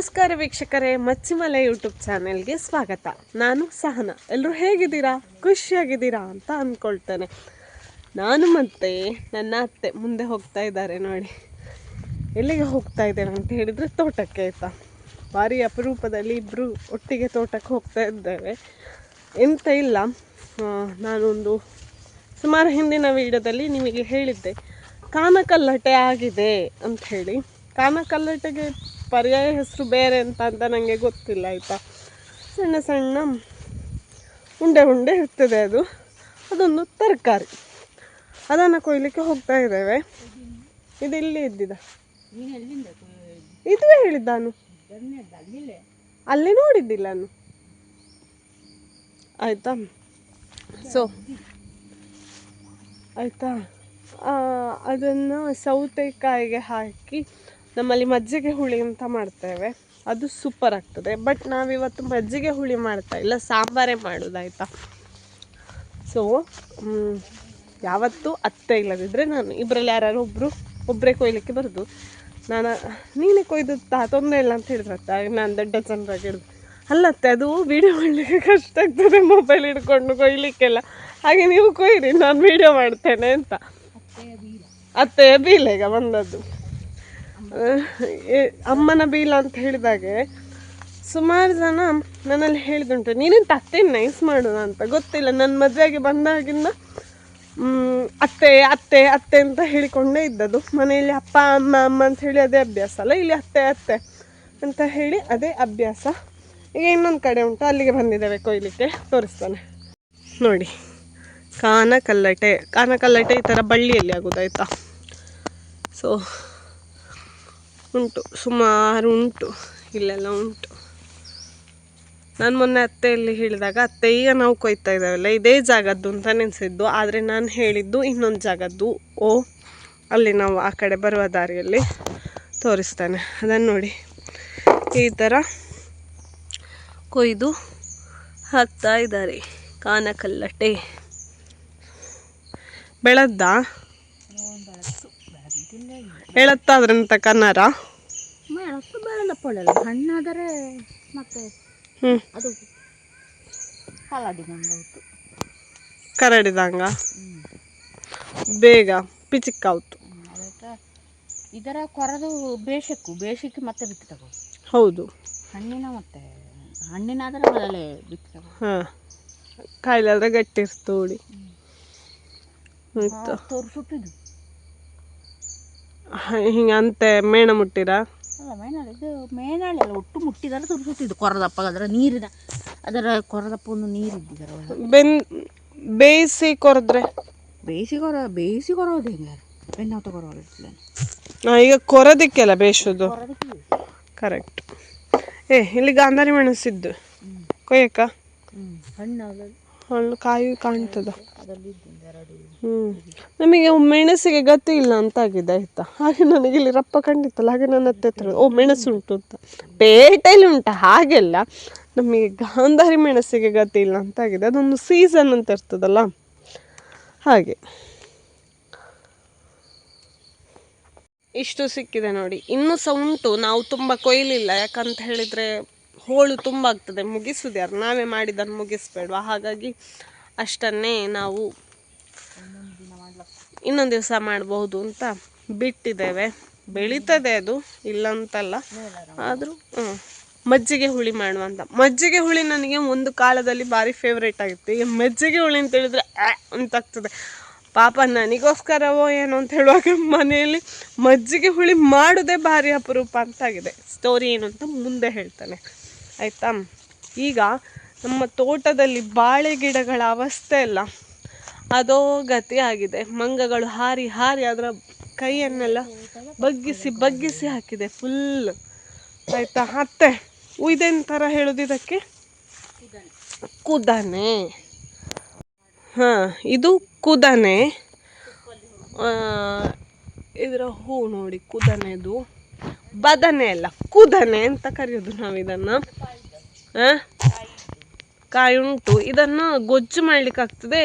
ನಮಸ್ಕಾರ ವೀಕ್ಷಕರೇ, ಮಚ್ಚಿಮಲೆ ಯೂಟ್ಯೂಬ್ ಚಾನೆಲ್ಗೆ ಸ್ವಾಗತ. ನಾನು ಸಹನ. ಎಲ್ಲರೂ ಹೇಗಿದ್ದೀರಾ? ಖುಷಿಯಾಗಿದ್ದೀರಾ ಅಂತ ಅಂದ್ಕೊಳ್ತೇನೆ ನಾನು ಮತ್ತೆ ನನ್ನ ಅತ್ತೆ ಮುಂದೆ ಹೋಗ್ತಾ ಇದ್ದಾರೆ ನೋಡಿ. ಎಲ್ಲಿಗೆ ಹೋಗ್ತಾ ಇದ್ದೇನೆ ಅಂತ ಹೇಳಿದರೆ ತೋಟಕ್ಕೆ ಆಯಿತಾ? ಭಾರಿ ಅಪರೂಪದಲ್ಲಿ ಇಬ್ಬರು ಒಟ್ಟಿಗೆ ತೋಟಕ್ಕೆ ಹೋಗ್ತಾ ಇದ್ದೇವೆ. ಎಂತ ಇಲ್ಲ. ನಾನೊಂದು ಸುಮಾರು ಹಿಂದಿನ ವಿಡಿಯೋದಲ್ಲಿ ನಿಮಗೆ ಹೇಳಿದ್ದೆ. ಕಾನಕಲ್ಲಟೆ ಆಗಿದೆ ಅಂತ ಹೇಳಿ. ಕಾನಕಲ್ಲಟೆಗೆ ಪರ್ಯಾಯ ಹೆಸರು ಬೇರೆ ಅಂತ ಅಂತ ನನಗೆ ಗೊತ್ತಿಲ್ಲ, ಆಯಿತಾ? ಸಣ್ಣ ಸಣ್ಣ ಉಂಡೆ ಉಂಡೆ ಇರ್ತದೆ ಅದು. ಅದೊಂದು ತರಕಾರಿ. ಅದನ್ನು ಕೊಯ್ಲಿಕ್ಕೆ ಹೋಗ್ತಾ ಇದ್ದೇವೆ. ಇದು ಇಲ್ಲಿ ಇದ್ದಿದ. ಇದುವೇ ಹೇಳಿದ್ದಾನು ಅಲ್ಲಿ ನೋಡಿದ್ದಿಲ್ಲ ನಾನು. ಆಯಿತಾ? ಸೊ ಆಯಿತಾ? ಅದನ್ನು ಸೌತೆಕಾಯಿಗೆ ಹಾಕಿ ನಮ್ಮಲ್ಲಿ ಮಜ್ಜಿಗೆ ಹುಳಿ ಅಂತ ಮಾಡ್ತೇವೆ. ಅದು ಸೂಪರ್ ಆಗ್ತದೆ. ಬಟ್ ನಾವಿವತ್ತು ಮಜ್ಜಿಗೆ ಹುಳಿ ಮಾಡ್ತಾ ಇಲ್ಲ ಸಾಂಬಾರೇ ಮಾಡೋದಾಯ್ತಾ ಸೊ ಯಾವತ್ತೂ ಅತ್ತೆ ಇಲ್ಲದಿದ್ದರೆ ನಾನು ಇಬ್ಬರಲ್ಲಿ ಯಾರು ಒಬ್ಬರು ಒಬ್ಬರೇ ಕೊಯ್ಲಿಕ್ಕೆ ಬರೋದು. ನಾನು ನೀನೇ ಕೊಯ್ದು ತಾ ತೊಂದರೆ ಇಲ್ಲ ಅಂತ ಹೇಳಿದ್ರೆ ಅತ್ತೆ. ನಾನು ದೊಡ್ಡ ಜನರಾಗಿ ಹಿಡಿದು ಅಲ್ಲತ್ತೆ ಅದು ವಿಡಿಯೋ ಮಾಡಲಿಕ್ಕೆ ಕಷ್ಟ ಆಗ್ತದೆ ಮೊಬೈಲ್ ಹಿಡ್ಕೊಂಡು ಕೊಯ್ಲಿಕ್ಕೆಲ್ಲ. ಹಾಗೆ ನೀವು ಕೊಯ್ರಿ ನಾನು ವಿಡಿಯೋ ಮಾಡ್ತೇನೆ ಅಂತ. ಅತ್ತೆಯ ಈಗ ಬಂದದ್ದು. ಅಮ್ಮನ ಬೀಲ ಅಂತ ಹೇಳಿದಾಗೆ, ಸುಮಾರು ಜನ ನನ್ನಲ್ಲಿ ಹೇಳಿದುಂಟು ನೀನೆಂತ ಅತ್ತೆ ನೈಸ್ ಮಾಡೋಣ ಅಂತ, ಗೊತ್ತಿಲ್ಲ ನನ್ನ ಮದುವೆಗೆ ಬಂದಾಗಿಂದ ಅತ್ತೆ ಅತ್ತೆ ಅತ್ತೆ ಅಂತ ಹೇಳಿಕೊಂಡೇ ಇದ್ದದು ಮನೆಯಲ್ಲಿ ಅಪ್ಪ, ಅಮ್ಮ ಅಮ್ಮ ಅಂತ ಹೇಳಿ ಅದೇ ಅಭ್ಯಾಸ ಅಲ್ಲ, ಇಲ್ಲಿ ಅತ್ತೆ ಅತ್ತೆ ಅಂತ ಹೇಳಿ ಅದೇ ಅಭ್ಯಾಸ. ಈಗ ಇನ್ನೊಂದು ಕಡೆ ಉಂಟು, ಅಲ್ಲಿಗೆ ಬಂದಿದ್ದೇವೆ ಕೊಯ್ಲಿಕ್ಕೆ, ತೋರಿಸ್ತಾನೆ. ನೋಡಿ, ಕಾನಕಲ್ಲಟೆ ಕಾನಕಲ್ಲಟೆ ಕಾನ ಕಲ್ಲಟೆ ಈ ಥರ ಬಳ್ಳಿಯಲ್ಲಿ ಆಗೋದಾಯ್ತಾ? ಸೊ ಉಂಟು, ಸುಮಾರು ಉಂಟು, ಇಲ್ಲೆಲ್ಲ ಉಂಟು. ನಾನು ಮೊನ್ನೆ ಅತ್ತೆಯಲ್ಲಿ ಹೇಳಿದಾಗ, ಅತ್ತೆ ಈಗ ನಾವು ಕೊಯ್ತಾ ಇದ್ದಾವಲ್ಲ, ಇದೇ ಜಾಗದ್ದು ಅಂತ ನೆನೆಸಿದ್ದು. ಆದರೆ ನಾನು ಹೇಳಿದ್ದು ಇನ್ನೊಂದು ಜಾಗದ್ದು. ಓ, ಅಲ್ಲಿ ನಾವು ಆ ಕಡೆ ಬರುವ ದಾರಿಯಲ್ಲಿ ತೋರಿಸ್ತಾನೆ. ಅದನ್ನು ನೋಡಿ. ಈ ಥರ ಕೊಯ್ದು ಹಾಕ್ತಾ ಇದ್ದಾರೆ ಕಾನಕಲ್ಲಟೆ ಬೆಳದ್ದ? ಹೇಳತ್ತಾದ್ರಂತ ಕನ್ನಡ ಮೇಳತ್ತು ಬರಲ್ಲ ಹಣ್ಣಾದರೆ ಮತ್ತೆ ಹ್ಞೂ ಅದು ಕಲಾಡಿದಂಗೆ ಆಯಿತು ಕರಡಿದಂಗ ಬೇಗ ಪಿಚಿಕ್ಕಾವ್ತು ಇದರ ಕೊರದು ಬೇಷಕ್ಕು ಬೇಷಕ್ಕೆ ಮತ್ತೆ ಬಿತ್ತು ತಗೋ ಹೌದು. ಹಣ್ಣಿನ ಮತ್ತೆ ಹಣ್ಣಿನಾದರೆ ಮೊದಲೇ ಬಿತ್ತು ತಗೋ ಹಾಂ. ಕಾಯಿಲಾದ್ರೆ ಗಟ್ಟಿ ಇರ್ತು ಉಳಿ ಆಯ್ತು. ತೋರು ಸುಟ್ಟಿದ್ದು ಹಿಂಗೆ ಅಂತೆ ಮೇಣ ಮುಟ್ಟಿರ? ಅಲ್ಲ ಮೇನಾಳೆ ಇದು ಅಲ್ಲ ಒಟ್ಟು ಮುಟ್ಟಿದಾರ ಸುರಿಸುತ್ತಿದ್ದು ಕೊರದಪ್ಪ ಅದರ ನೀರಿನ ಅದರ ಕೊರದಪ್ಪ ಒಂದು ನೀರಿದ್ದಿದರ ಒಳಗೆ. ಬೆನ್ ಬೇಯಿಸಿ ಕೊರೆದ್ರೆ? ಬೇಯಿಸಿ ಕೊರ ಬೇಯಿಸಿ ಕೊರೋದು ಹೆಂಗೆ ಬೆನ್ನಾವ ತಗೊರೋದಿಲ್ಲ ನಾ ಈಗ ಕೊರದಿಕ್ಕೆಲ್ಲ ಬೇಯಿಸೋದು? ಕರೆಕ್ಟ್ ಏ ಇಲ್ಲಿ ಗಾಂಧಾರಿ ಮೆಣಸಿದ್ದು ಕೊಯ್ಯಕ್ಕ? ಹಣ್ಣು ಹಣ್ಣು ಕಾಯಿ ಕಾಣ್ತದ. ಹ್ಮ್. ಹ್ಞೂ ನಮಗೆ ಮೆಣಸಿಗೆ ಗತಿ ಇಲ್ಲ ಅಂತ ಆಗಿದೆ ಆಯ್ತಾ? ಹಾಗೆ ನನಗೆ ಇಲ್ಲಿ ರಪ್ಪ ಕಂಡಿತ್ತಲ್ಲ ಹಾಗೆ ನನ್ನ ಹತ್ತಿರ ಹತ್ರ ಓ ಮೆಣಸು ಉಂಟು ಅಂತ. ಪೇಟೆಯಲ್ಲಿ ಉಂಟು ಹಾಗೆಲ್ಲ. ನಮಗೆ ಗಾಂಧಾರಿ ಮೆಣಸಿಗೆ ಗತಿ ಇಲ್ಲ ಅಂತ ಆಗಿದೆ. ಅದೊಂದು ಸೀಸನ್ ಅಂತ ಇರ್ತದಲ್ಲ? ಹಾಗೆ. ಇಷ್ಟು ಸಿಕ್ಕಿದೆ ನೋಡಿ. ಇನ್ನೂ ಸಹ ಉಂಟು. ನಾವು ತುಂಬ ಕೊಯ್ಲಿಲ್ಲ ಯಾಕಂತ ಹೇಳಿದರೆ ಹೋಳು ತುಂಬ ಆಗ್ತದೆ, ಮುಗಿಸೋದು ಯಾರು? ನಾವೇ ಮಾಡಿದ್ದನ್ನು ಮುಗಿಸ್ಬೇಡ್ವಾ? ಹಾಗಾಗಿ ಅಷ್ಟನ್ನೇ ನಾವು ಇನ್ನೊಂದು ದಿವಸ ಮಾಡಬಹುದು ಅಂತ ಬಿಟ್ಟಿದ್ದೇವೆ. ಬೆಳೀತದೆ ಅದು, ಇಲ್ಲಂತಲ್ಲ. ಆದರೂ ಮಜ್ಜಿಗೆ ಹುಳಿ ಮಾಡುವ ಅಂತ. ಮಜ್ಜಿಗೆ ಹುಳಿ ನನಗೆ ಒಂದು ಕಾಲದಲ್ಲಿ ಭಾರಿ ಫೇವ್ರೇಟ್ ಆಗಿತ್ತು. ಈಗ ಮಜ್ಜಿಗೆ ಹುಳಿ ಅಂತ ಹೇಳಿದ್ರೆ ಅಂತಾಗ್ತದೆ. ಪಾಪ ನನಗೋಸ್ಕರವೋ ಏನೋ ಅಂತ ಹೇಳುವಾಗ ಮನೆಯಲ್ಲಿ ಮಜ್ಜಿಗೆ ಹುಳಿ ಮಾಡೋದೇ ಭಾರಿ ಅಪರೂಪ ಅಂತಾಗಿದೆ. ಸ್ಟೋರಿ ಏನು ಅಂತ ಮುಂದೆ ಹೇಳ್ತಾನೆ. ಆಯಿತಾ? ಈಗ ನಮ್ಮ ತೋಟದಲ್ಲಿ ಬಾಳೆ ಗಿಡಗಳ ಅವಸ್ಥೆ ಎಲ್ಲ ಅದೋ ಗತಿ ಆಗಿದೆ. ಮಂಗಗಳು ಹಾರಿ ಹಾರಿ ಅದರ ಕೈಯನ್ನೆಲ್ಲ ಬಗ್ಗಿಸಿ ಬಗ್ಗಿಸಿ ಹಾಕಿದೆ ಫುಲ್ ಆಯಿತಾ? ಅತ್ತೆ ಇದೆಂಥರ ಹೇಳೋದು ಇದಕ್ಕೆ? ಕುದನೆ. ಹಾಂ, ಇದು ಕುದನೆ. ಇದರ ಹೂ ನೋಡಿ, ಕುದನೆದು. ಬದನೆ ಅಲ್ಲ, ಕುದನೆ ಅಂತ ಕರೆಯೋದು ನಾವು ಇದನ್ನು ಕಾಯಿ ಉಂಟು. ಇದನ್ನು ಗೊಜ್ಜು ಮಾಡ್ಲಿಕ್ಕೆ ಆಗ್ತದೆ,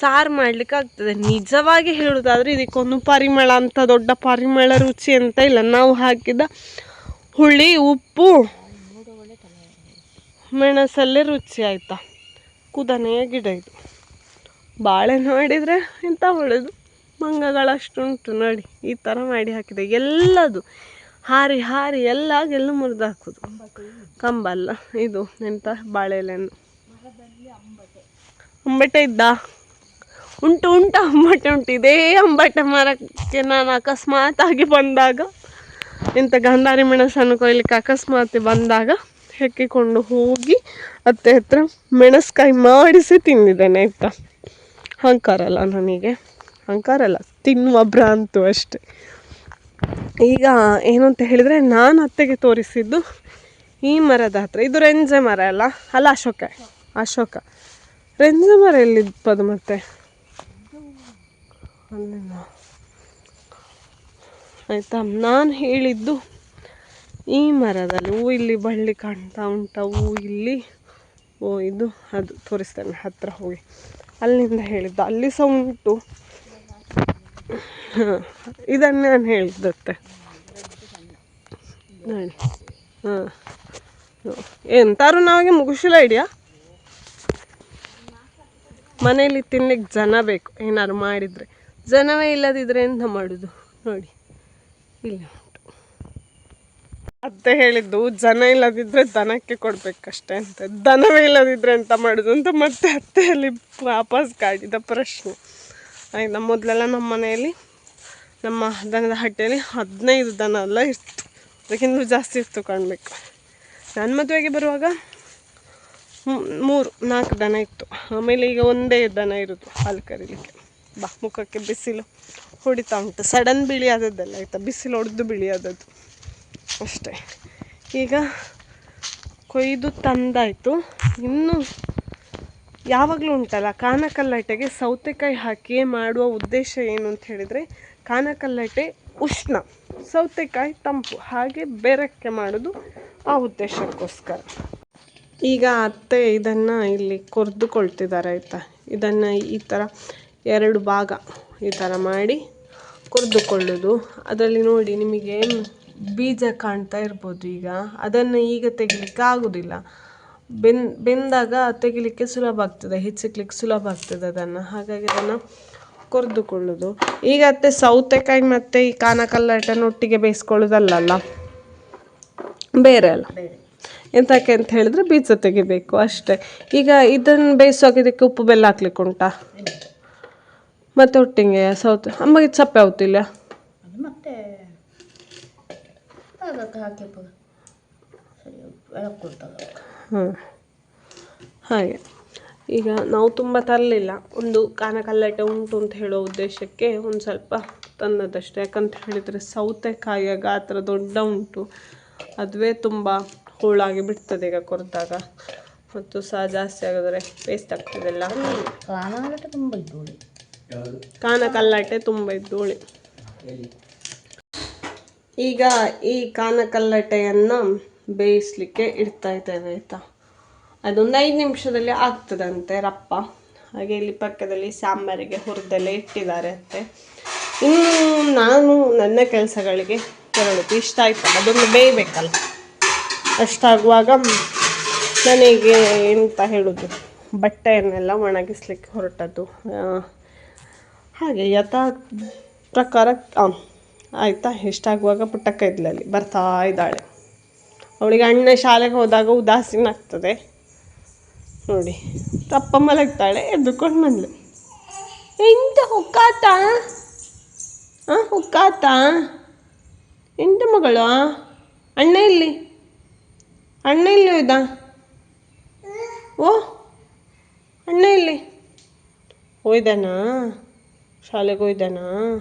ಸಾರು ಮಾಡಲಿಕ್ಕಾಗ್ತದೆ ನಿಜವಾಗಿ ಹೇಳುವುದಾದ್ರೆ ಇದಕ್ಕೊಂದು ಪರಿಮಳ ಅಂತ, ದೊಡ್ಡ ಪರಿಮಳ ರುಚಿ ಅಂತ ಇಲ್ಲ. ನಾವು ಹಾಕಿದ ಹುಳಿ, ಉಪ್ಪು, ಮೆಣಸಲ್ಲೇ ರುಚಿ ಆಯ್ತಾ. ಕುದನೆಯ ಗಿಡ ಇದು. ಬಾಳೆ ನೋಡಿದರೆ ಇಂಥ ಒಳ್ಳೆಯದು ಮಂಗಗಳಷ್ಟುಂಟು ನೋಡಿ. ಈ ಥರ ಮಾಡಿ ಹಾಕಿದೆ. ಎಲ್ಲದು ಹಾರಿ ಹಾರಿ ಎಲ್ಲ ಗೆಲ್ಲು ಮುರಿದು ಹಾಕೋದು ಕಂಬಲ್ಲ, ಇದು ಎಂತ ಬಾಳೆ ಎಲೆಯನ್ನು ಅಂಬಟೆ ಇದ್ದ? ಉಂಟು ಉಂಟು, ಅಂಬಟೆ ಉಂಟು. ಇದೇ ಅಂಬಟೆ ಮರಕ್ಕೆ ನಾನು ಅಕಸ್ಮಾತ್ ಆಗಿ ಬಂದಾಗ, ಇಂಥ ಗಂಧಾರಿ ಮೆಣಸನ್ನು ಕೊಯ್ಲಿಕ್ಕೆ ಅಕಸ್ಮಾತ್ ಬಂದಾಗ, ಹೆಕ್ಕಿಕೊಂಡು ಹೋಗಿ ಅತ್ತೆ ಹತ್ರ ಮೆಣಸ್ಕಾಯಿ ಮಾಡಿಸಿ ತಿಂದಿದ್ದೇನೆ, ಆಯ್ತಾ? ಹಂಕಾರಲ್ಲ ನನಗೆ. ಹಂಕಾರಲ್ಲ ತಿನ್ನುವ ಭ್ರಾಂತು ಅಷ್ಟೆ. ಈಗ ಏನು ಅಂತ ಹೇಳಿದರೆ ನಾನು ಅತ್ತೆಗೆ ತೋರಿಸಿದ್ದು ಈ ಮರದ ಹತ್ರ. ಇದು ರೆಂಜೆ ಮರ ಅಲ್ಲ? ಅಲ್ಲ, ಅಶೋಕ. ಅಶೋಕ. ರೆಂಜೆ ಮರ ಎಲ್ಲಿಪ್ಪದು ಮತ್ತೆ? ಆಯ್ತಾ? ನಾನು ಹೇಳಿದ್ದು ಈ ಮರದಲ್ಲಿ. ಹೂ ಇಲ್ಲಿ ಬಳ್ಳಿ ಕಾಣ್ತಾ ಉಂಟ. ಹೂ ಇಲ್ಲಿ. ಓ, ಇದು ಅದು. ತೋರಿಸ್ತೇನೆ. ಹತ್ತಿರ ಹೋಗಿ. ಅಲ್ಲಿಂದ ಹೇಳಿದ್ದು. ಅಲ್ಲಿ ಸಹ ಉಂಟು. ಇದನ್ನೇ ನಾನು ಹೇಳಿದ್ದತ್ತೆ ಹಾಂ. ಎಂತಾರು ನಾವಿಗೆ ಮುಗಿಸಿಲ್ಲ ಐಡಿಯಾ ಮನೆಯಲ್ಲಿ ತಿನ್ಲಿಕ್ಕೆ ಜನ ಬೇಕು ಏನಾದ್ರು ಮಾಡಿದರೆ. ಜನವೇ ಇಲ್ಲದಿದ್ರೆ ಎಂತ ಮಾಡೋದು? ನೋಡಿ. ಇಲ್ಲ ಉಂಟು. ಅತ್ತೆ ಹೇಳಿದ್ದು, ಜನ ಇಲ್ಲದಿದ್ರೆ ದನಕ್ಕೆ ಕೊಡಬೇಕಷ್ಟೆ ಅಂತ. ದನವೇ ಇಲ್ಲದಿದ್ರೆ ಎಂತ ಮಾಡೋದು ಅಂತ ಮತ್ತೆ ಅತ್ತೆಯಲ್ಲಿ ವಾಪಸ್ ಕಾಡಿದ ಪ್ರಶ್ನೆ. ಆಯ್ತಾ ಮೊದಲೆಲ್ಲ ನಮ್ಮ ಮನೆಯಲ್ಲಿ, ನಮ್ಮ ದನದ ಹಟ್ಟಿಯಲ್ಲಿ ಹದಿನೈದು ದನ ಎಲ್ಲ ಇತ್ತು ಅದಕ್ಕಿಂತ ಜಾಸ್ತಿ ಇತ್ತು ಕಾಣಬೇಕು. ನಾನು ಮದುವೆಗೆ ಬರುವಾಗ ಮೂರು, ನಾಲ್ಕು ದನ ಇತ್ತು. ಆಮೇಲೆ ಈಗ ಒಂದೇ ದನ ಇರೋದು ಹಾಲು ಕರೀಲಿಕ್ಕೆ. ಬಾ, ಮುಖಕ್ಕೆ ಬಿಸಿಲು ಹೊಡಿತಾ ಉಂಟು. ಸಡನ್ ಬಿಳಿ ಆದದ್ದಲ್ಲ, ಆಯಿತಾ? ಬಿಸಿಲು ಹೊಡೆದು ಬಿಳಿ ಆದದ್ದು. ಅಷ್ಟೇ. ಈಗ ಕೊಯ್ದು ತಂದಾಯಿತು. ಇನ್ನು ಯಾವಾಗಲೂ ಉಂಟಲ್ಲ, ಕಾನಕಲ್ಲಟೆಗೆ ಸೌತೆಕಾಯಿ ಹಾಕಿಯೇ ಮಾಡುವ ಉದ್ದೇಶ ಏನು ಅಂತ ಹೇಳಿದರೆ, ಕಾನಕಲ್ಲಟೆ ಉಷ್ಣ, ಸೌತೆಕಾಯಿ ತಂಪು, ಹಾಗೆ ಬೆರಕ್ಕೆ ಮಾಡೋದು ಆ ಉದ್ದೇಶಕ್ಕೋಸ್ಕರ. ಈಗ ಅತ್ತೆ ಇದನ್ನು ಇಲ್ಲಿ ಕೊರೆದುಕೊಳ್ತಿದ್ದಾರೆ ಆಯಿತಾ? ಇದನ್ನು ಈ ಥರ ಎರಡು ಭಾಗ ಈ ಥರ ಮಾಡಿ ಕೊರೆದುಕೊಳ್ಳೋದು. ಅದರಲ್ಲಿ ನೋಡಿ ನಿಮಗೆ ಬೀಜ ಕಾಣ್ತಾ ಇರ್ಬೋದು ಈಗ. ಅದನ್ನು ಈಗ ತೆಗಿಲಿಕ್ಕೆ ಆಗೋದಿಲ್ಲ. ಬೆನ್, ಬೆಂದಾಗ ತೆಗಿಲಿಕ್ಕೆ ಸುಲಭ ಆಗ್ತದೆ ಹೆಚ್ಚಿಕ್ಲಿಕ್ಕೆ ಸುಲಭ ಆಗ್ತದೆ ಅದನ್ನು. ಹಾಗಾಗಿ ಅದನ್ನು ಕೊರ್ದುಕೊಳ್ಳೋದು. ಈಗ ಅತ್ತೆ ಸೌತೆಕಾಯಿ ಮತ್ತು ಈ ಕಾನಕಲ್ಲಟನ್ನು ಒಟ್ಟಿಗೆ ಬೇಯಿಸ್ಕೊಳ್ಳೋದಲ್ಲಲ್ಲ? ಬೇರೆ ಅಲ್ಲ? ಎಂತಕ್ಕೆ ಅಂತ ಹೇಳಿದ್ರೆ ಬೀಜ ತೆಗಿಬೇಕು ಅಷ್ಟೇ. ಈಗ ಇದನ್ನು ಬೇಯಿಸುವಾಗ ಇದಕ್ಕೆ ಉಪ್ಪು ಬೆಲ್ಲ ಹಾಕ್ಲಿಕ್ಕೆ ಉಂಟಾ? ಮತ್ತೆ ಒಟ್ಟಿಗೆ ಸೌತೆ ಅಮ್ಮಗೆ ಚಪ್ಪೆ ಆಗುತ್ತಿಲ್ಲ? ಮತ್ತೆ ಹಾಂ. ಹಾಗೆ. ಈಗ ನಾವು ತುಂಬ ತರಲಿಲ್ಲ. ಒಂದು ಕಾನಕಲ್ಲಟೆ ಉಂಟು ಅಂತ ಹೇಳೋ ಉದ್ದೇಶಕ್ಕೆ ಒಂದು ಸ್ವಲ್ಪ ತಂದದ್ದಷ್ಟೇ ಯಾಕಂತ ಹೇಳಿದರೆ ಸೌತೆಕಾಯಿಯ ಗಾತ್ರ ದೊಡ್ಡ ಉಂಟು. ಅದುವೇ ತುಂಬ ಹೋಳಾಗಿ ಬಿಡ್ತದೆ ಈಗ ಕೊರೆದಾಗ. ಮತ್ತು ಸಹ ಜಾಸ್ತಿ ಆಗಿದ್ರೆ ವೇಸ್ಟ್ ಆಗ್ತದೆಲ್ಲ ಇದ್ದೋಳಿ. ಕಾನಕಲ್ಲಟೆ ತುಂಬ ಇದ್ದೋಳಿ. ಈಗ ಈ ಕಾನಕಲ್ಲಟೆಯನ್ನು ಬೇಯಿಸ್ಲಿಕ್ಕೆ ಇಡ್ತಾ ಇದ್ದೇವೆ, ಆಯಿತಾ? ಅದೊಂದು ಐದು ನಿಮಿಷದಲ್ಲಿ ಆಗ್ತದಂತೆ ರಪ್ಪ. ಹಾಗೆ ಇಲ್ಲಿ ಪಕ್ಕದಲ್ಲಿ ಸಾಂಬಾರಿಗೆ ಹುರಿದೆಲ್ಲ ಇಟ್ಟಿದ್ದಾರೆ ಅಂತೆ. ಇನ್ನು ನಾನು ನನ್ನ ಕೆಲಸಗಳಿಗೆ ತೆರಳುದು ಇಷ್ಟ ಆಯ್ತಲ್ಲ, ಅದೊಂದು ಬೇಯಬೇಕಲ್ಲ. ಅಷ್ಟಾಗುವಾಗ ನನಗೆ ಎಂತ ಹೇಳೋದು? ಬಟ್ಟೆಯನ್ನೆಲ್ಲ ಒಣಗಿಸ್ಲಿಕ್ಕೆ ಹೊರಟದ್ದು. ಹಾಗೆ ಯಥಾ ಪ್ರಕಾರ ಆಯಿತಾ? ಇಷ್ಟ ಆಗುವಾಗ ಪುಟ್ಟಕ್ಕ ಇದ್ಲಲ್ಲಿ ಬರ್ತಾ ಇದ್ದಾಳೆ. ಅವಳಿಗೆ ಅಣ್ಣ ಶಾಲೆಗೆ ಹೋದಾಗ ಉದಾಸೀನ ಆಗ್ತದೆ. ನೋಡಿ ತಪ್ಪ ಮಲಗ್ತಾಳೆ ಎದ್ದುಕೊಂಡು ಬಂದ್ಲು. ಎಂತ ಹುಕ್ಕಾತ? ಹಾಂ ಹುಕ್ಕಾತ? ಎಂತ ಮಗಳು? ಅಣ್ಣ ಇಲ್ಲಿ ಅಣ್ಣ ಇಲ್ಲಿ ಹೋಯ್ದ? ಓ, ಅಣ್ಣ ಇಲ್ಲಿ ಹೋಯ್ದಾನಾ? ಶಾಲೆಗೆ ಹೋಯ್ದಾನಾ?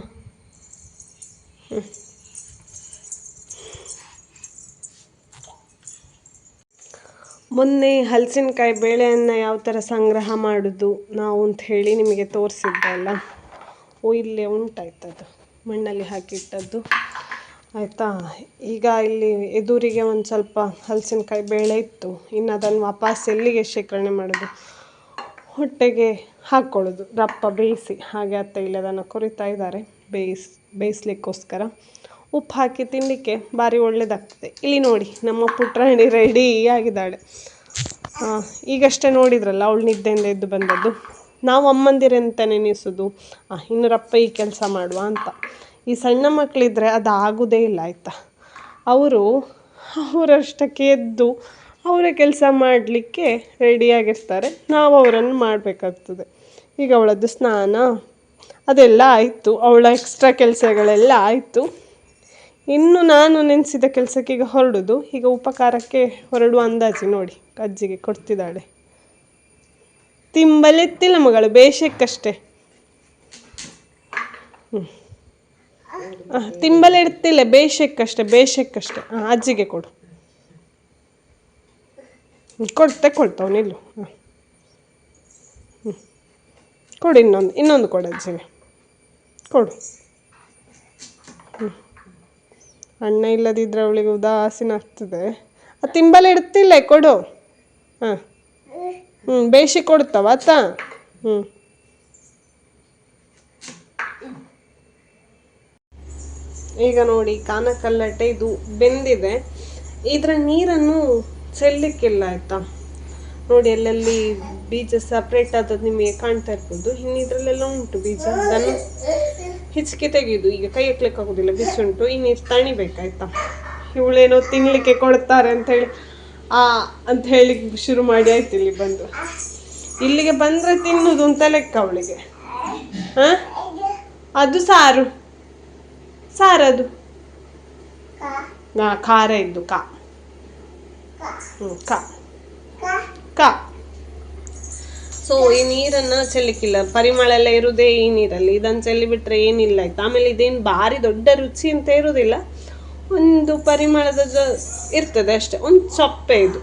ಹ್ಮ್. ಮೊನ್ನೆ ಹಲಸಿನಕಾಯಿ ಬೇಳೆಯನ್ನು ಯಾವ ಥರ ಸಂಗ್ರಹ ಮಾಡೋದು ನಾವು ಅಂತ ಹೇಳಿ ನಿಮಗೆ ತೋರಿಸಿದ್ದೆ ಅಲ್ಲ? ಓ, ಇಲ್ಲೇ ಉಂಟಾಯ್ತದು ಮಣ್ಣಲ್ಲಿ ಹಾಕಿಟ್ಟದ್ದು. ಆಯಿತಾ? ಈಗ ಇಲ್ಲಿ ಎದುರಿಗೆ ಒಂದು ಸ್ವಲ್ಪ ಹಲಸಿನಕಾಯಿ ಬೇಳೆ ಇತ್ತು. ಇನ್ನು ಅದನ್ನು ವಾಪಸ್ ಎಲ್ಲಿಗೆ ಶೇಖರಣೆ ಮಾಡೋದು? ಹೊಟ್ಟೆಗೆ ಹಾಕ್ಕೊಳ್ಳೋದು ದಪ್ಪ ಬೇಯಿಸಿ. ಹಾಗೆ ಅತ್ತ ಇಲ್ಲಿ ಅದನ್ನು ಕೊರಿತಾ ಇದ್ದಾರೆ. ಬೇಯಿಸ್, ಬೇಯಿಸ್ಲಿಕ್ಕೋಸ್ಕರ. ಉಪ್ಪು ಹಾಕಿ ತಿನ್ನಲಿಕ್ಕೆ ಭಾರಿ ಒಳ್ಳೆಯದಾಗ್ತದೆ ಇಲ್ಲಿ ನೋಡಿ ನಮ್ಮ ಪುಟ್ರಾಣಿ ರೆಡಿ ಆಗಿದ್ದಾಳೆ. ಈಗಷ್ಟೇ ನೋಡಿದ್ರಲ್ಲ ಅವಳು ನಿದ್ದೆಯಿಂದ ಎದ್ದು ಬಂದದ್ದು. ನಾವು ಅಮ್ಮಂದಿರೆಂತ ನೆನೆಸೋದು ಆ, ಇನ್ನೂರಪ್ಪ ಈ ಕೆಲಸ ಮಾಡುವ ಅಂತ. ಈ ಸಣ್ಣ ಮಕ್ಕಳಿದ್ರೆ ಅದು ಆಗೋದೇ ಇಲ್ಲ ಆಯಿತಾ? ಅವರು ಅವರಷ್ಟಕ್ಕೆ ಎದ್ದು ಅವರೇ ಕೆಲಸ ಮಾಡಲಿಕ್ಕೆ ರೆಡಿಯಾಗಿರ್ತಾರೆ ನಾವು ಅವರನ್ನು ಮಾಡಬೇಕಾಗ್ತದೆ. ಈಗ ಅವಳದ್ದು ಸ್ನಾನ ಅದೆಲ್ಲ ಆಯಿತು. ಅವಳ ಎಕ್ಸ್ಟ್ರಾ ಕೆಲಸಗಳೆಲ್ಲ ಆಯಿತು. ಇನ್ನು ನಾನು ನೆನೆಸಿದ ಕೆಲಸಕ್ಕೆ ಈಗ ಹೊರಡುದು. ಈಗ ಉಪಕಾರಕ್ಕೆ ಹೊರಡುವ ಅಂದಾಜು ನೋಡಿ. ಅಜ್ಜಿಗೆ ಕೊಡ್ತಿದ್ದಾಳೆ. ತಿಂಬಲೆತ್ತಿಲ್ಲ ಮಗಳು, ಬೇಷಕ್ಕಷ್ಟೇ. ಹ್ಞೂ ತಿಂಬಲೆ ಬೇಷಕ್ಕಷ್ಟೇ ಬೇಷಕ್ಕಷ್ಟೇ. ಹಾಂ ಅಜ್ಜಿಗೆ ಕೊಡು. ಕೊಡ್ತೆ ಕೊಡ್ತವನಿಲ್ಲು ಹಾಂ ಹ್ಞೂ ಕೊಡು ಇನ್ನೊಂದು ಇನ್ನೊಂದು ಕೊಡು ಅಜ್ಜಿಗೆ. ಕೊಡು. ಅಣ್ಣ ಇಲ್ಲದಿದ್ದರೆ ಅವಳಿಗೆ ಉದಾಸೀನ ಆಗ್ತದೆ. ಆ ತಿಂಬಲೆ ಇಡ್ತಿಲ್ಲ, ಕೊಡು. ಹಾಂ. ಹ್ಞೂ ಬೇಯಿಸಿ ಕೊಡ್ತಾವ, ಆತ? ಹ್ಞೂ ಈಗ ನೋಡಿ ಕಾನಕಲ್ಲಟ್ಟೆ ಇದು ಬೆಂದಿದೆ. ಇದರ ನೀರನ್ನು ಚೆಲ್ಲಿಕ್ಕಿಲ್ಲ ಆಯಿತಾ? ನೋಡಿ, ಅಲ್ಲಲ್ಲಿ ಬೀಜ ಸಪ್ರೇಟ್ ಆದದ್ದು ನಿಮಗೆ ಕಾಣ್ತಾ ಇರ್ಬೋದು. ಇನ್ನು ಇದರಲ್ಲೆಲ್ಲ ಉಂಟು ಬೀಜ. ಅದನ್ನು ಹಿಚ್ಕಿ ತೆಗೆಯೋದು ಈಗ ಕೈ ಹಾಕ್ಲಿಕ್ಕೆ ಆಗೋದಿಲ್ಲ, ಬಿಸುಂಟು ಈ ನೀರು ತಣಿಬೇಕಾಯ್ತಾ ಇವಳೇನೋ ತಿನ್ಲಿಕ್ಕೆ ಕೊಡ್ತಾರೆ ಅಂತ ಹೇಳಿ, ಆ, ಅಂತ ಹೇಳಿ ಶುರು ಮಾಡಿ ಆಯ್ತು ಇಲ್ಲಿ ಬಂದು. ಇಲ್ಲಿಗೆ ಬಂದ್ರೆ ತಿನ್ನುದು ಅಂತ ಲೆಕ್ಕ ಅವಳಿಗೆ. ಹಾಂ? ಅದು ಸಾರು. ಸಾರದು. ಖಾರ ಇದ್ದು ಕಾ. ಹ್ಞೂ ಕಾ. ಕಾ. ಸೊ ಈ ನೀರನ್ನ ಚೆಲ್ಲಿಕ್ಕಿಲ್ಲ. ಪರಿಮಳ ಎಲ್ಲ ಇರುದೇ ಈ ನೀರಲ್ಲಿ. ಇದನ್ನು ಚೆಲ್ಲಿ ಬಿಟ್ರೆ ಏನಿಲ್ಲ ಆಯ್ತು. ಆಮೇಲೆ ಇದೇನು ಭಾರಿ ದೊಡ್ಡ ರುಚಿ ಅಂತ ಇರುವುದಿಲ್ಲ ಒಂದು ಪರಿಮಳದ ಇರ್ತದೆ ಅಷ್ಟೇ. ಒಂದು ಸೊಪ್ಪೆ ಇದು.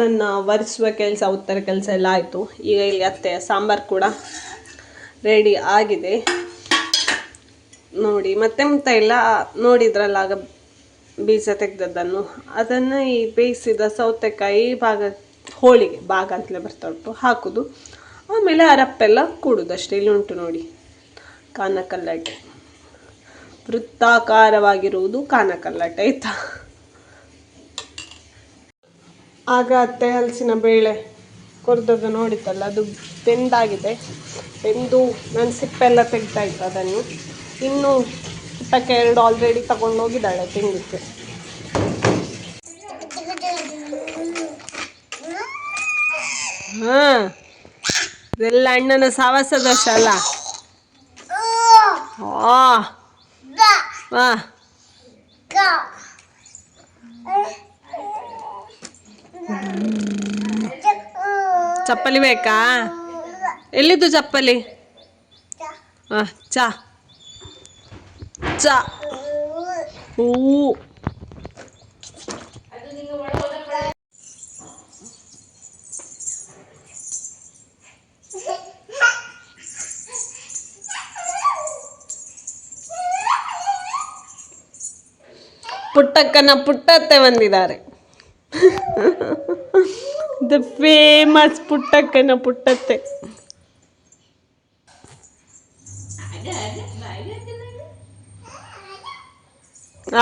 ನನ್ನ ಒರೆಸುವ ಕೆಲಸ, ಉತ್ತರ ಕೆಲಸ ಎಲ್ಲ ಆಯಿತು. ಈಗ ಇಲ್ಲಿ ಅತ್ತೆ ಸಾಂಬಾರು ಕೂಡ ರೆಡಿ ಆಗಿದೆ. ನೋಡಿ, ಮತ್ತೆ ಮತ್ತೆ ಎಲ್ಲ ನೋಡಿದ್ರಲ್ಲ, ಆಗ ಬೀಜ ತೆಗೆದದ್ದನ್ನು. ಅದನ್ನು ಈ ಬೇಯಿಸಿದ ಸೌತೆಕಾಯಿ ಭಾಗ ಹೋಳಿಗೆ, ಬಾಗ ಅಂತಲೇ ಬರ್ತಾ ಉಂಟು ಹಾಕೋದು. ಆಮೇಲೆ ಅರಪ್ಪೆಲ್ಲ ಕೂಡುದು ಅಷ್ಟೇ ಇಲ್ಲಿ ಉಂಟು ನೋಡಿ. ಕಾನಕಲ್ಲಟೆ ವೃತ್ತಾಕಾರವಾಗಿರುವುದು ಕಾನಕಲ್ಲಟೆ ಆಯ್ತಾ? ಆಗ ಅತ್ತೆ ಹಲಸಿನ ಬೇಳೆ ಕೊರ್ದದ್ದು ನೋಡಿತಲ್ಲ, ಅದು ಬೆಂದಾಗಿದೆ. ಬೆಂದು ನಾನು ಸಿಪ್ಪೆಲ್ಲ ತೆಗ್ದಾಯ್ತು ಅದನ್ನು. ಇನ್ನು ಪುಟ್ಟಕ್ಕೆ ಎರಡು ಆಲ್ರೆಡಿ ತಗೊಂಡು ಹೋಗಿದ್ದಾಳೆ ತಿನ್ನಲಿಕ್ಕೆ ಹಾ. ಇದೆಲ್ಲ ಅಣ್ಣನ ಸಾವಾಸ ದೋಷ ಅಲ್ಲ? ಆ ಚಪ್ಪಲಿ ಬೇಕಾ? ಎಲ್ಲಿದ್ದು ಚಪ್ಪಲಿ? ಹಾಂ ಚಾ. ಹೂವು ಪುಟ್ಟಕ್ಕನ ಪುಟ್ಟತ್ತೆ ಬಂದಿದ್ದಾರೆ. ದ ಫೇಮಸ್ ಪುಟ್ಟಕ್ಕನ ಪುಟ್ಟತ್ತೆ.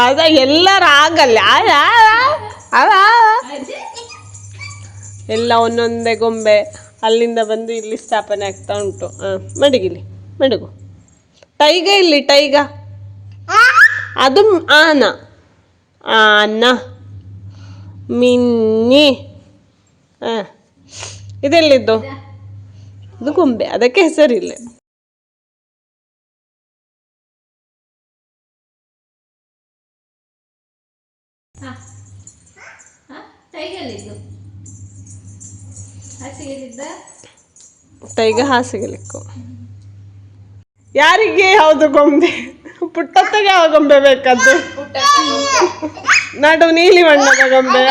ಅದ ಎಲ್ಲರ ಆಗಲ್ಲ. ಎಲ್ಲ ಒಂದೊಂದೇ ಗೊಂಬೆ ಅಲ್ಲಿಂದ ಬಂದು ಇಲ್ಲಿ ಸ್ಥಾಪನೆ ಆಗ್ತಾ ಉಂಟು. ಹಾಂ ಮಡಗಿಲಿ, ಮಡಗು. ಟೈಗ ಇಲ್ಲಿ, ಟೈಗ. ಅದು ಆನ. ಆನ. ಮಿನ್ನಿ. ಹಾಂ ಇದೆಲ್ಲಿದ್ದು? ಇದು. ಗೊಂಬೆ. ಅದಕ್ಕೆ ಹೆಸರಿಲ್ಲ. ಹಾಸಿಗೆ ಹಾಸಿಗೆ ಟೈಗ ಹಾಸಿಗೆಲಿಕ್ಕು. ಯಾರಿಗೆ ಯಾವುದು ಗೊಂಬೆ? ಪುಟ್ಟತ್ತಗೆ ಯಾವ ಗೊಂಬೆ ಬೇಕದ್ದು ನಡು ನೀಲಿ ಬಣ್ಣದ ಗೊಂಬೆ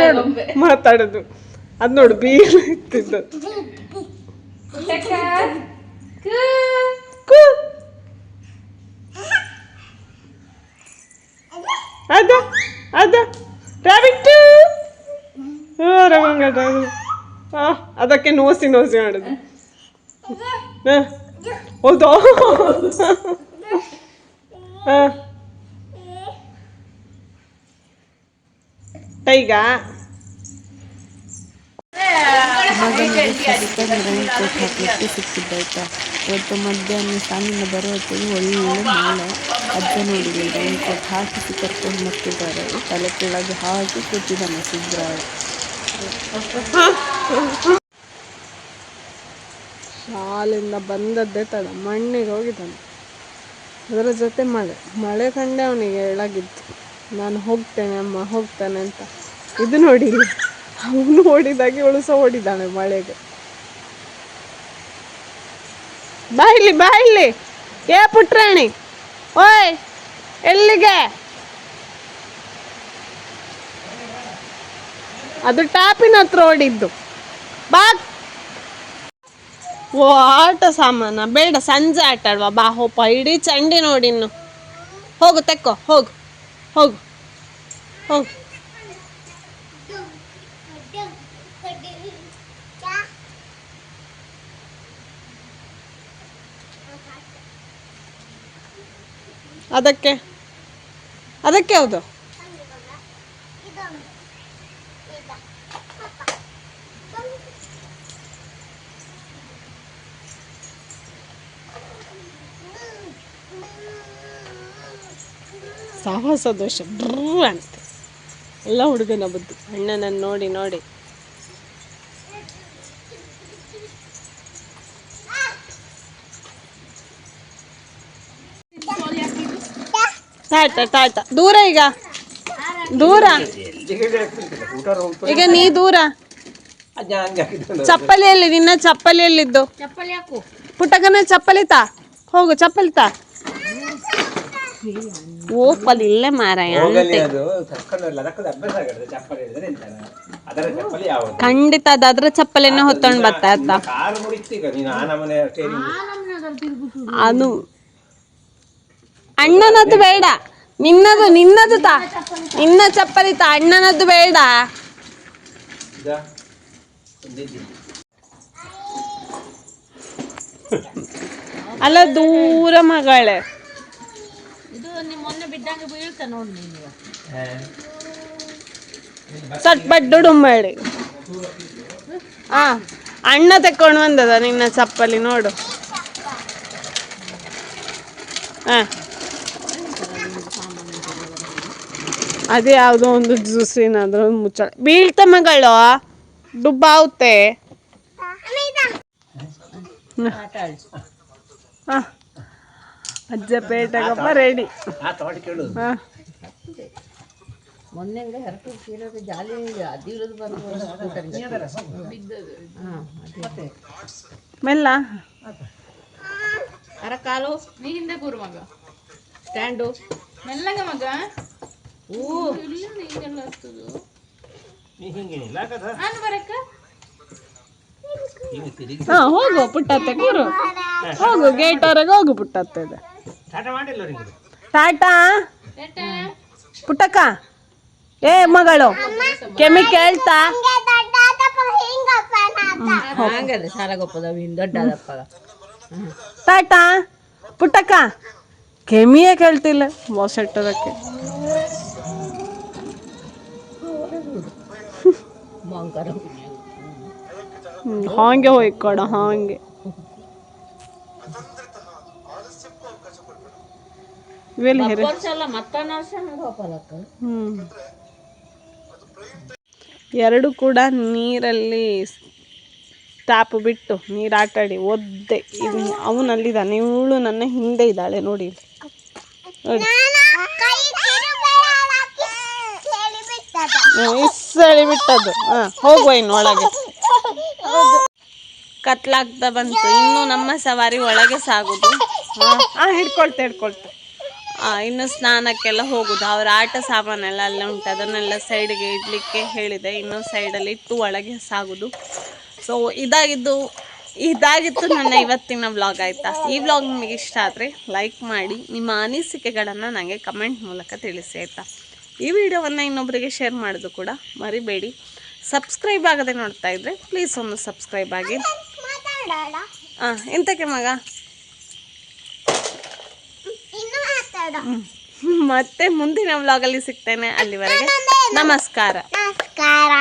ನೋಡು ಮಾತಾಡುದು ಅದು ನೋಡು ಬೀರು ಇತ್ತಿದ್ದು ಕು. ಅದ ಅದ ರಾಬಿಟ್ ಹಾ ಅದಕ್ಕೆ ನೋಸಿ ನೋಸಿ ಮಾಡುದು ಹ. ಹೌದಾ ಕೋಟ್ ಹಾಕಲಿಕ್ಕೆ ಮಧ್ಯಾಹ್ನ ಶಾಲೆಯಿಂದ ಬರೋ ಹೊತ್ತಿಗೆ ಒಳ್ಳೆ ಮಳೆ ಅಜ್ಜ ನೋಡಿಲ್ಲ ರೈನ್ ಕೋಟ್ ಹಾಕಿಸಿ ಕರ್ಕೊಂಡು ಮತ್ತಿದ್ದಾರೆ ತಲೆ ಕೆಳಗೆ ಹಾಕಿ ಕೂತಿದ್ದಾನೆ ಸಿದ್ರಾಳ ಶಾಲೆಯಿಂದ ಬಂದದ್ದೇ ತಡ, ಮಣ್ಣಿಗೆ ಹೋಗಿದ್ದಾನೆ. ಅದರ ಜೊತೆ ಮಳೆ. ಮಳೆ ಕಂಡೆ ಅವನಿಗೆ ಹೇಳಾಗಿತ್ತು ನಾನು ಹೋಗ್ತೇನೆ ಅಮ್ಮ, ಹೋಗ್ತಾನೆ ಅಂತ. ಇದು ನೋಡಿ, ಅವನು ಓಡಿದಾಗೆ ಇವಳು ಸಹ ಮಳೆಗೆ. ಬಾಯಿಲಿ ಬಾಯಿಲಿ ಏ ಪುಟ್ರಾಣಿ, ಓಯ್, ಎಲ್ಲಿಗೆ? ಅದು ಟಾಪಿನ ಹತ್ರ ಓಡಿದ್ದು. ಬಾ. ಓ ಆಟ ಸಾಮಾನ. ಬೇಡ, ಸಂಜೆ ಆಟ ಅಲ್ವಾ? ಬಾ ಹೋಪ ಇಡೀ ಚಂಡಿ ನೋಡಿ ಇನ್ನು. ಹೋಗು, ತೆಕ್ಕೊ. ಹೋಗು. ಹೋಗು. ಹೋಗು. ಅದಕ್ಕೆ? ಅದಕ್ಕೆ ಹೌದು ಸಾಹಸ ದೋಷ ಬ್ರೂ ಅಂತ ಎಲ್ಲ ಹುಡುಗನ ಬುದ್ಧಿ. ಅಣ್ಣನನ್ನು ನೋಡಿ ನೋಡಿ. ಟಾಟ ಟಾಟ ದೂರ ಈಗ. ದೂರ. ಈಗ ನೀ ದೂರ. ಚಪ್ಪಲಿಯಲ್ಲಿ ನಿನ್ನ ಚಪ್ಪಲಿಯಲ್ಲಿದ್ದು. ಪುಟ್ಟಗನ ಚಪ್ಪಲಿ ತಾ. ಹೋಗು ಚಪ್ಪಲಿ ತಾ. ಅದರ ಚಪ್ಪಲಿ ಮಾರಾಯ ಖಂಡಿತ ಅದಾದ್ರ ಚಪ್ಪಲಿನ ಹೊತ್ತೊಂಡ್ ಬರ್ತಾ ಇರ್ತಾ ಅದು ಅಣ್ಣನದ್ದು ಬೇಡ. ನಿನ್ನದು ನಿನ್ನದು ತಾ ನಿನ್ನ ಚಪ್ಪಲಿ ತಾ. ಅಣ್ಣನದ್ದು ಬೇಡ. ಅಲ್ಲ ದೂರ ಮಗಳೇ. ಮೊನ್ನೆ ಬಿದ್ದಂಗೆ ಬೀಳ್ತಾ ನೋಡಿ ನೀವು ಹಾ. ಸಟ್ ಬಡ್ಡು ಡುಂಬೇಡಿ ಆ ಅಣ್ಣ ತಕೊಂಡು ಬಂದದ ನಿನ್ನ ಚಪ್ಪಲಿ ನೋಡು. ಅದೇ ಯಾವುದೋ ಒಂದು ಜ್ಯೂಸ್ ಏನಾದ್ರು ಮುಚ್ಚಳ. ಬೀಳ್ತ ಮಗಳು? ಡುಬ್ಬಾವುತ್ತೆ ಹಾಂ. ಅಜ್ಜ ಪೇಟೆಗಪ್ಪ ರೆಡಿ. ಮೊನ್ನೆಂಗೆ ಹರಟು ಸೀರೋದು ಜಾಲಿ ಅದಿರೋದು ಬಂದು ಮೆಲ್ಲ? ಅರ ಕಾಲು ನೀ ಹಿಂದೆ ಕೂರು ಮಗ. ಸ್ಟ್ಯಾಂಡು. ಮೆಲ್ಲಂಗ ಮಗ? ಓ ನೀ ಹಿಂಗೇನಿಲ್ಲ ಕದ ನಾನು ಬರಕ್ಕ? ಹೋಗು ಪುಟ್ಟ ಕೂರು. ಹೋಗು ಗೇಟ್ ಹೊರಗೆ ಹೋಗು ಪುಟ್ಟತ್ತದೆ ಇದೆ. ಟಾಟ ಪುಟ್ಟಕ್ಕ? ಏ ಮಗಳು ಕೆಮ್ಮಿ ಕೇಳ್ತಾ? ಟಾಟಾ ಪುಟ್ಟಕ್ಕ? ಕೆಮಿಯೇ ಕೇಳ್ತಿಲ್ಲ ಮೊಸೆಟ್ಟದಕ್ಕೆ ಮಂಕರ ಹಾಗೆ ಹಾಂಗೆ ಹೋಯ್ಕೊಡ ಹಾಂಗೆ. ಎರಡು ಕೂಡ ನೀರಲ್ಲಿ ಟ್ಯಾಪ್ ಬಿಟ್ಟು ನೀರು ಆಟಾಡಿ ಒದ್ದೆ ಅವನಲ್ಲಿದ್ದಾನೆ ಇವಳು ನನ್ನ ಹಿಂದೆ ಇದ್ದಾಳೆ ನೋಡಿ. ಇಸ್ಸಳಿ ನೋಡಿ ಇස්සಳಿ ಬಿಟ್ಟದ್ದು. ಹಾ ಹೋಗುವ ಇನ್ನು ಒಳಗೆ. ಕತ್ಲಾಗ್ತಾ ಬಂತು. ಇನ್ನು ನಮ್ಮ ಸವಾರಿ ಒಳಗೆ ಸಾಗುದು. ಹಾ ಹಿಡ್ಕೊಳ್ತೆ ಹಿಡ್ಕೊಳ್ತೆ. ಇನ್ನು ಸ್ನಾನಕ್ಕೆಲ್ಲ ಹೋಗುದು. ಅವ್ರ ಆಟ ಸಾಮಾನೆಲ್ಲ ಅಲ್ಲೇ ಉಂಟು. ಅದನ್ನೆಲ್ಲ ಸೈಡ್ಗೆ ಇಡ್ಲಿಕ್ಕೆ ಹೇಳಿದೆ. ಇನ್ನು ಸೈಡಲ್ಲಿ ಇಟ್ಟು ಒಳಗೆ ಸಾಗುದು. ಸೊ ಇದಾಗಿದ್ದು ಇದಾಗಿತ್ತು ನನ್ನ ಇವತ್ತಿನ ವ್ಲಾಗ್ ಆಯಿತಾ? ಈ ವ್ಲಾಗ್ ನಿಮಗೆ ಇಷ್ಟ ಆದರೆ ಲೈಕ್ ಮಾಡಿ. ನಿಮ್ಮ ಅನಿಸಿಕೆಗಳನ್ನು ನನಗೆ ಕಮೆಂಟ್ ಮೂಲಕ ತಿಳಿಸಿ ಆಯಿತಾ? ಈ ವಿಡಿಯೋವನ್ನು ಇನ್ನೊಬ್ಬರಿಗೆ ಶೇರ್ ಮಾಡೋದು ಕೂಡ ಮರಿಬೇಡಿ. ಸಬ್ಸ್ಕ್ರೈಬ್ ಆಗದೆ ನೋಡ್ತಾ ಇದ್ದರೆ ಪ್ಲೀಸ್ ಒಂದು ಸಬ್ಸ್ಕ್ರೈಬ್ ಆಗಿ. ಹಾಂ ಎಂತಕ್ಕೆ ಮಗ? ಮತ್ತೆ ಮುಂದಿನ ವ್ಲಾಗಲ್ಲಿ ಸಿಗ್ತೇನೆ. ಅಲ್ಲಿವರೆಗೆ ನಮಸ್ಕಾರ. ನಮಸ್ಕಾರ.